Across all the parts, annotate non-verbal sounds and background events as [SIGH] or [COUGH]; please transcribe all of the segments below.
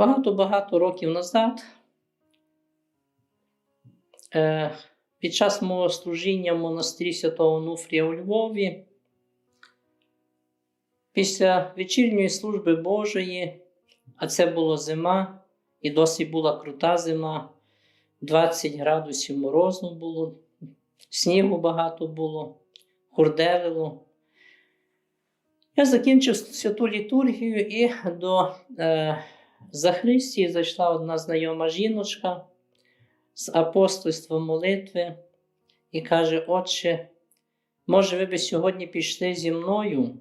Багато-багато років назад, е, під час мого служіння в монастирі Святого Онуфрія у Львові, після вечірньої служби Божої, а це була зима, і досить була крута зима, 20 градусів морозу було, снігу багато було, хурделило. Я закінчив святу літургію і до е, Захристії зайшла одна знайома жіночка з апостольства молитви і каже: Отче, може, ви би сьогодні пішли зі мною?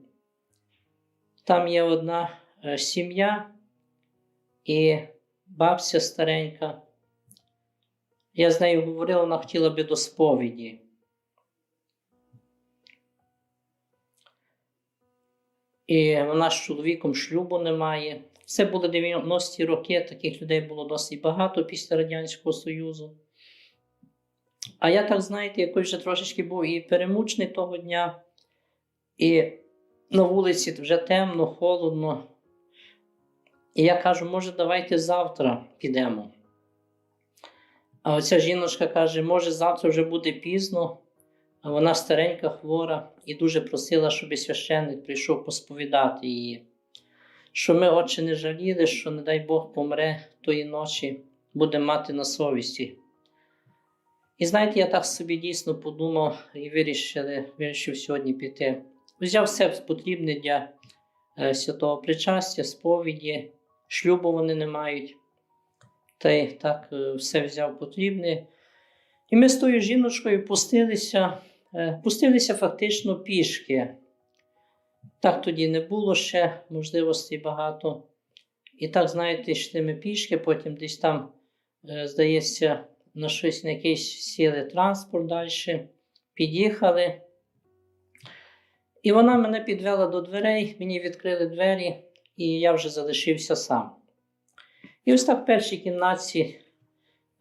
Там є одна е, сім'я і бабця старенька. Я з нею говорила, вона хотіла би до сповіді. І вона з чоловіком шлюбу не має. Це були 90-ті роки, таких людей було досить багато після Радянського Союзу. А я так, знаєте, якось вже трошечки був і перемучений того дня, і на вулиці вже темно, холодно. І я кажу, може, давайте завтра підемо. А оця жіночка каже, може, завтра вже буде пізно, а вона старенька, хвора, і дуже просила, щоб священник прийшов посповідати її. Що ми, отче, не жаліли, що, не дай Бог, помре тої ночі, буде мати на совісті. І знаєте, я так собі дійсно подумав і вирішив, вирішив сьогодні піти. Взяв все потрібне для е, святого причастя, сповіді, шлюбу вони не мають. Та й так е, все взяв потрібне. І ми з тою жіночкою пустилися, е, пустилися фактично пішки. Так тоді не було ще можливостей багато. І так, знаєте, йшли ми пішки, потім десь там, е, здається, на щось на якийсь сіли транспорт далі, під'їхали. І вона мене підвела до дверей, мені відкрили двері, і я вже залишився сам. І ось так в першій кімнаті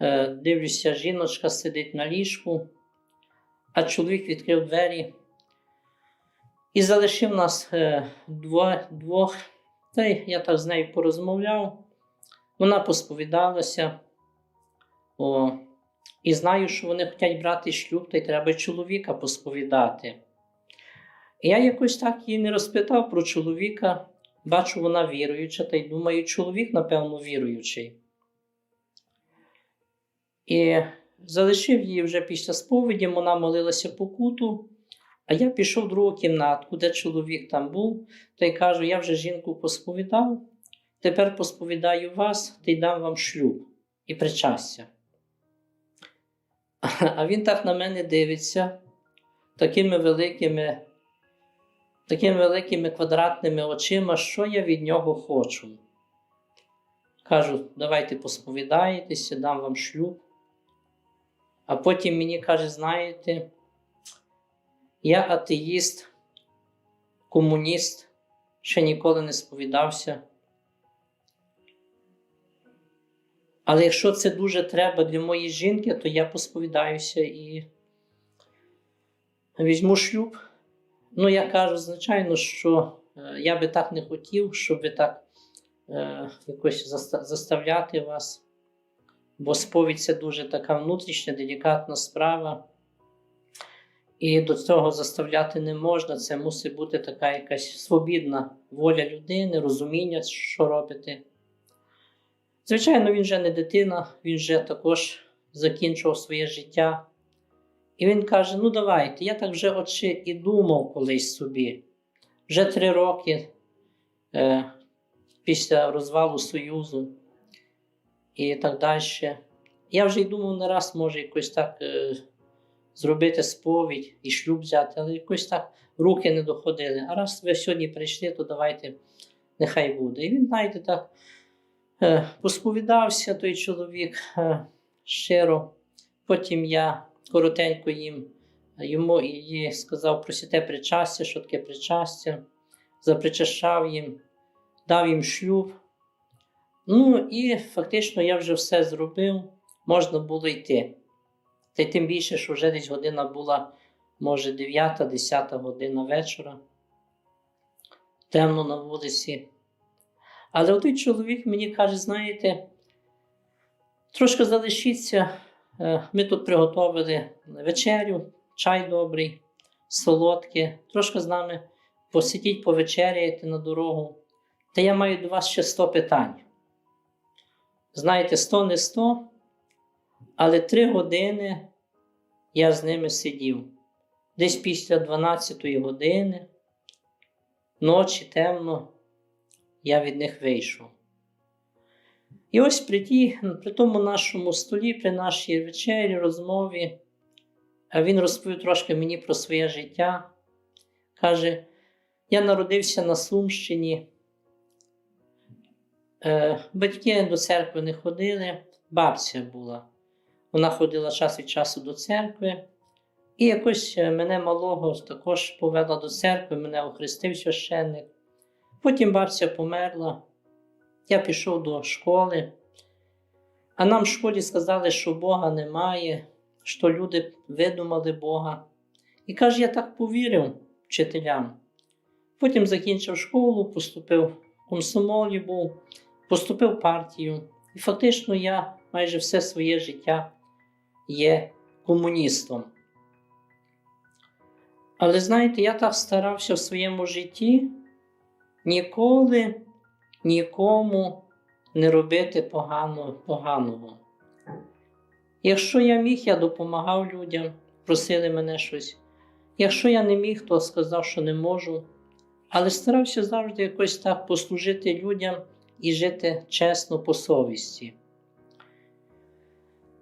е, дивлюся, жіночка сидить на ліжку, а чоловік відкрив двері і залишив нас е, дво, двох. Та й я так з нею порозмовляв. Вона посповідалася. О, і знаю, що вони хочуть брати шлюб, та й треба чоловіка посповідати. Я якось так її не розпитав про чоловіка. Бачу, вона віруюча, та й думаю, чоловік, напевно, віруючий. І залишив її вже після сповіді, вона молилася по куту, а я пішов в другу кімнатку, де чоловік там був, та й кажу: я вже жінку посповідав, тепер посповідаю вас та й дам вам шлюб і причастя. А він так на мене дивиться такими великими такими великими квадратними очима, що я від нього хочу. Кажу, давайте посповідаєтеся, дам вам шлюб. А потім мені каже, знаєте, я атеїст, комуніст, ще ніколи не сповідався. Але якщо це дуже треба для моєї жінки, то я посповідаюся і візьму шлюб. Ну, я кажу, звичайно, що е, я би так не хотів, щоб ви так е, якось заставляти вас. Бо сповідь це дуже така внутрішня, делікатна справа. І до цього заставляти не можна. Це мусить бути така якась свобідна воля людини, розуміння, що робити. Звичайно, він вже не дитина, він вже також закінчував своє життя. І він каже: Ну, давайте, я так вже отче і думав колись собі. Вже три роки е, після розвалу Союзу і так далі. Я вже й думав не раз, може, якось так е, зробити сповідь і шлюб взяти, але якось так руки не доходили. А раз ви сьогодні прийшли, то давайте, нехай буде. І він, знаєте, так е, посповідався той чоловік е, щиро. Потім я коротенько їм йому і сказав про святе причастя, що таке причастя, запричащав їм, дав їм шлюб. Ну і фактично я вже все зробив, можна було йти. Та й тим більше, що вже десь година була, може, 9-10 година вечора. Темно на вулиці. Але той чоловік мені каже: знаєте, трошки залишіться, е, ми тут приготували вечерю, чай добрий, солодке, трошки з нами посидіть, повечеряйте на дорогу. Та я маю до вас ще 100 питань. Знаєте, 100 не 100, але 3 години я з ними сидів. Десь після 12 години, ночі темно, я від них вийшов. І ось при, тій, при тому нашому столі, при нашій вечері, розмові, він розповів трошки мені про своє життя. Каже, я народився на Сумщині. Е, Батьки до церкви не ходили, бабця була. Вона ходила час від часу до церкви. І якось е, мене малого також повела до церкви, мене охрестив священник. Потім бабця померла. Я пішов до школи, а нам в школі сказали, що Бога немає, що люди видумали Бога. І каже, я так повірив вчителям. Потім закінчив школу, поступив комсомолі, був, поступив в партію. І фактично я майже все своє життя є комуністом. Але знаєте, я так старався в своєму житті ніколи нікому не робити поганого. поганого. Якщо я міг, я допомагав людям, просили мене щось. Якщо я не міг, то сказав, що не можу. Але старався завжди якось так послужити людям і жити чесно по совісті.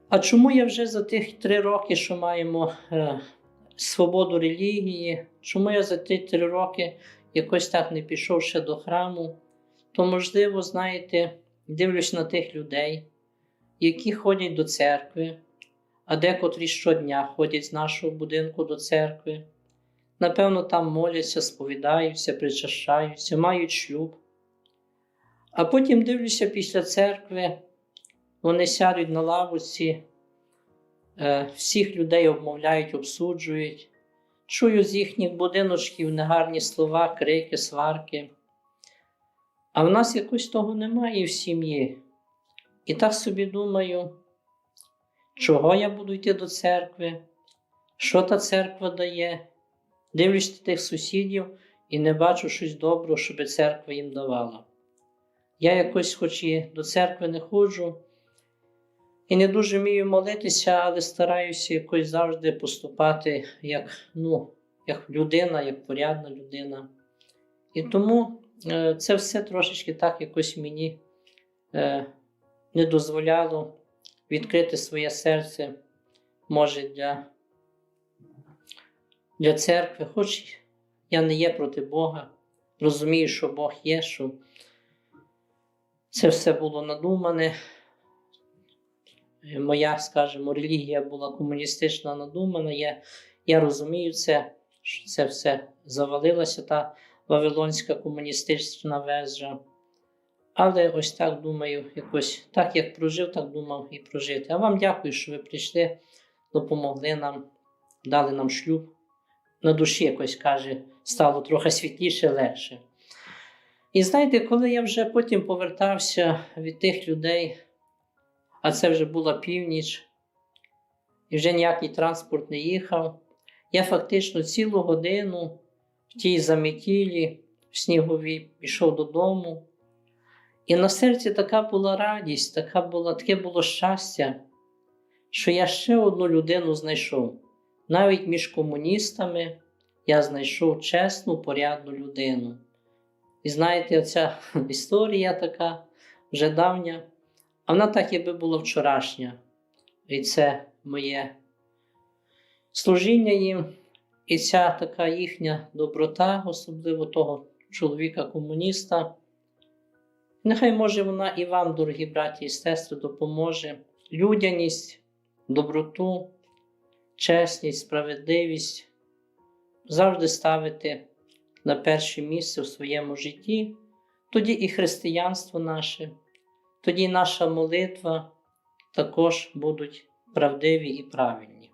А чому я вже за тих три роки, що маємо е, свободу релігії, чому я за ті три роки якось так не пішов ще до храму, то, можливо, знаєте, дивлюсь на тих людей, які ходять до церкви, а декотрі щодня ходять з нашого будинку до церкви. Напевно, там моляться, сповідаються, причащаються, мають шлюб. А потім дивлюся після церкви, вони сядуть на лавуці, е, всіх людей обмовляють, обсуджують. Чую з їхніх будиночків негарні слова, крики, сварки. А в нас якось того немає в сім'ї. І так собі думаю, чого я буду йти до церкви, що та церква дає. Дивлюсь тих сусідів і не бачу щось доброго, щоб церква їм давала. Я якось, хоч і до церкви не ходжу, і не дуже вмію молитися, але стараюся якось завжди поступати як ну, як людина, як порядна людина. І тому е, це все трошечки так якось мені е, не дозволяло відкрити своє серце, може, для, для церкви, хоч я не є проти Бога, розумію, що Бог є, що це все було надумане. Моя, скажімо, релігія була комуністична надумана. Я я розумію це, що це все завалилася, та Вавилонська комуністична вежа. Але ось так думаю, якось так як прожив, так думав і прожити. А вам дякую, що ви прийшли, допомогли нам, дали нам шлюб. На душі якось каже, стало трохи світліше, легше. І знаєте, коли я вже потім повертався від тих людей, а це вже була північ, і вже ніякий транспорт не їхав, я фактично цілу годину в тій заметілі, в сніговій, пішов додому. І на серці така була радість, така була, таке було щастя, що я ще одну людину знайшов. Навіть між комуністами я знайшов чесну, порядну людину. І знаєте, оця [LAUGHS] історія така вже давня, а вона так якби була вчорашня. І це моє служіння їм, і ця така їхня доброта, особливо того чоловіка-комуніста. Нехай може вона і вам, дорогі браті і сестри, допоможе людяність, доброту, чесність, справедливість завжди ставити на перше місце в своєму житті, тоді і християнство наше, тоді наша молитва також будуть правдиві і правильні.